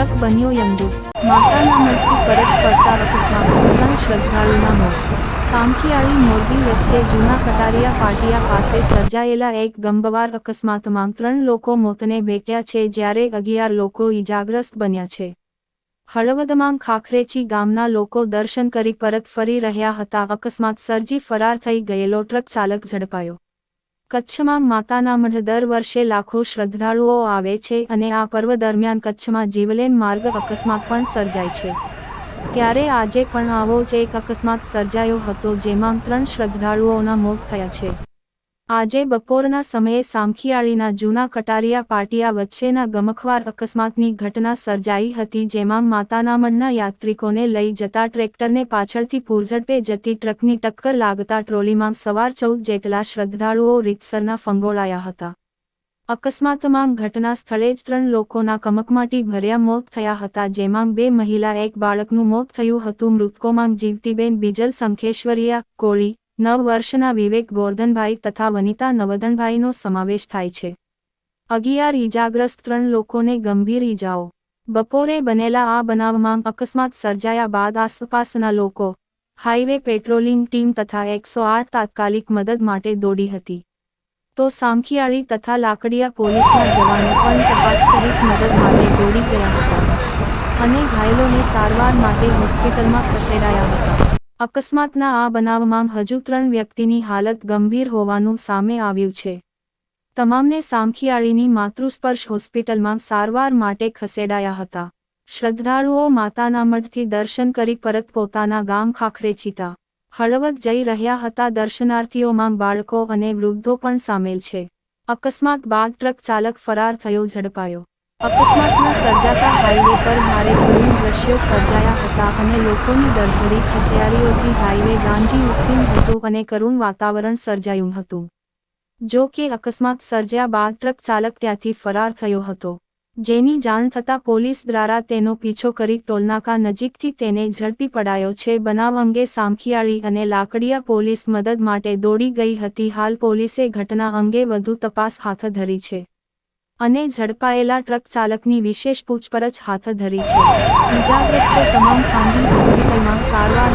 Truck બન્યો યંદુ માતાના મઢથી પરત ફરતા અકસ્માત ત્રણ શ્રદ્ધાળુના મોત. સામખિયાળી મોરબી વચ્ચે જૂના કટારિયા પાટિયા પાસે સર્જાયેલા એક ગંભવાર અકસ્માતમાં ત્રણ લોકો મોતને ભેટ્યા છે જ્યારે અગિયાર લોકો ઈજાગ્રસ્ત બન્યા છે. હળવદમાં ખાખરેચી ગામના લોકો દર્શન કરી પરત ફરી રહ્યા હતા. અકસ્માત સર્જી ફરાર થઈ ગયેલો ટ્રક ચાલક ઝડપાયો. કચ્છમાં માતાના મઢ દર વર્ષે લાખો શ્રદ્ધાળુઓ આવે છે અને આ પર્વ દરમિયાન કચ્છમાં જીવલેન માર્ગ અકસ્માત પણ સર્જાય છે. ત્યારે આજે પણ આવો જ એક અકસ્માત સર્જાયો હતો જેમાં ત્રણ શ્રદ્ધાળુઓના મોત થયા છે. આજે બપોરના સમયે સામખિયાળીના જૂના કટારિયા પાટિયા વચ્ચેના ગમખવાર અકસ્માતની ઘટના સર્જાઈ હતી જેમાં માતાના મઢના યાત્રિકોને લઈ જતા ટ્રેક્ટરને પાછળથી પૂરઝડપે જતી ટ્રકની ટક્કર લાગતા ટ્રોલીમાં સવાર ચૌદ જેટલા શ્રદ્ધાળુઓ રીતસરના ફંગોળાયા હતા. અકસ્માતમાં ઘટના સ્થળે જ ત્રણ લોકોના કમકમાટી ભર્યા મોત થયા હતા જેમાં બે મહિલા, એક બાળકનું મોત થયું હતું. મૃતકોમાં જીવતીબેન બીજલ સંખેશ્વરિયા કોળી નવ વર્ષના વિવેક ગોરધનભાઈ તથા વનિતા નવદનભાઈનો સમાવેશ થાય છે. અગિયાર ઈજાગ્રસ્ત ત્રણ લોકોને ગંભીર ઈજાઓ. બપોરે બનેલા આ બનાવમાં અકસ્માત સર્જાયા બાદ આસપાસના લોકો, હાઈવે પેટ્રોલિંગ ટીમ તથા એકસો આઠ તાત્કાલિક મદદ માટે દોડી હતી. તો સામખિયાળી તથા લાકડિયા પોલીસના જવાનો પણ તપાસ સહિત મદદ માટે દોડી ગયા હતા અને ઘાયલોને સારવાર માટે હોસ્પિટલમાં ખસેડાયા હતા. અકસ્માતના આ બનાવમાં હજુ ત્રણ વ્યક્તિની હાલત ગંભીર હોવાનું સામે આવ્યું છે. તમામને સામખિયાળીની માતૃસ્પર્શ હોસ્પિટલમાં સારવાર માટે ખસેડાયા હતા. શ્રદ્ધાળુઓ માતાના મઠથી દર્શન કરી પરત પોતાના ગામ ખાખરેચીતા હળવદ જઈ રહ્યા હતા દર્શનાર્થીઓમાં બાળકો અને વૃદ્ધો પણ સામેલ છે. અકસ્માત બાદ ટ્રક ચાલક ફરાર થયો, ઝડપાયો. અકસ્માતના સર્જાતા હાઈવે પર ભારે કરુણ દ્રશ્યો સર્જાયા હતા અને લોકોની દરભરી છચિયારીઓથી હાઈવે ગાંજી ઉઠ્યું હતું અને કરુણ વાતાવરણ સર્જાયું હતું. જો કે અકસ્માત સર્જ્યા બાદ ટ્રક ચાલક ત્યાંથી ફરાર થયો હતો. જેની જાણ થતાં પોલીસ દ્વારા તેનો પીછો કરી ટોલનાકા નજીકથી તેને ઝડપી પડાયો છે. બનાવ અંગે સામખિયાળી અને લાકડિયા પોલીસ મદદ માટે દોડી ગઈ હતી. હાલ પોલીસે ઘટના અંગે વધુ તપાસ હાથ ધરી છે. અને ઝડપાયેલા ટ્રક ચાલકની વિશેષ પૂછપરછ હાથ ધરી છે. ઇજાગ્રસ્તો તમામ ખાનગી હોસ્પિટલમાં સારવાર